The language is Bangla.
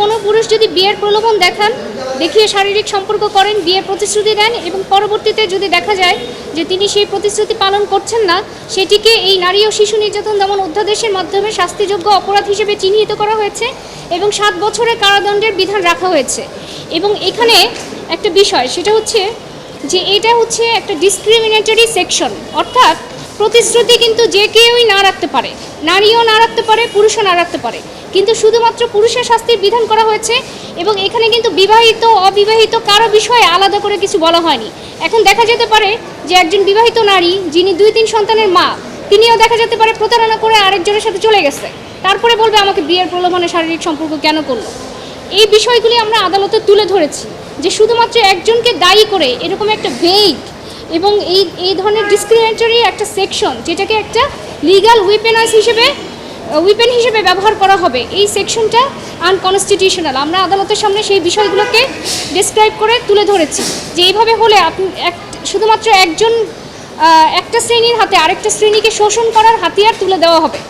কোনো পুরুষ যদি বিয়ের প্রলোভন দেখান, দেখিয়ে শারীরিক সম্পর্ক করেন, বিয়ের প্রতিশ্রুতি দেন এবং পরবর্তীতে যদি দেখা যায় যে তিনি সেই প্রতিশ্রুতি পালন করছেন না, সেটিকে এই নারী ও শিশু নির্যাতন দমন অধ্যাদেশের মাধ্যমে শাস্তিযোগ্য অপরাধ হিসেবে চিহ্নিত করা হয়েছে এবং সাত বছরের কারাদণ্ডের বিধান রাখা হয়েছে। এবং এখানে একটা বিষয়, সেটা হচ্ছে যে এটা হচ্ছে একটা ডিসক্রিমিনেটরি সেকশন অর্থাৎ প্রতিশ্রুতি কিন্তু যে কেউই না রাখতে পারে। নারীও না রাখতে পারে, পুরুষও না রাখতে পারে। কিন্তু শুধুমাত্র পুরুষের শাস্তির বিধান করা হয়েছে এবং এখানে কিন্তু বিবাহিত, অবিবাহিত কারও বিষয়ে আলাদা করে কিছু বলা হয়নি। এখন দেখা যেতে পারে যে একজন বিবাহিত নারী, যিনি দুই তিন সন্তানের মা, তিনিও দেখা যেতে পারে প্রতারণা করে আরেকজনের সাথে চলে গেছে। তারপরে বলবে আমাকে বিয়ের প্রলোভনে শারীরিক সম্পর্ক কেন করল? এই বিষয়গুলি আমরা আদালতে তুলে ধরেছি যে শুধুমাত্র একজনকে দায়ী করে এরকম একটা ভেইগ এবং এই এই ধরনের ডিসক্রিমিনেটরি একটা সেকশন যেটাকে একটা লিগাল উইপেনাইজ হিসেবে উইপেন হিসেবে ব্যবহার করা হবে, এই সেকশনটা আনকনস্টিটিউশনাল আমরা আদালতের সামনে সেই বিষয়গুলোকে ডিসক্রাইব করে তুলে ধরেছি যে এইভাবে হলে আপনি এক, শুধুমাত্র একজন একটা শ্রেণির হাতে আরেকটা শ্রেণীকে শোষণ করার হাতিয়ার তুলে দেওয়া হবে।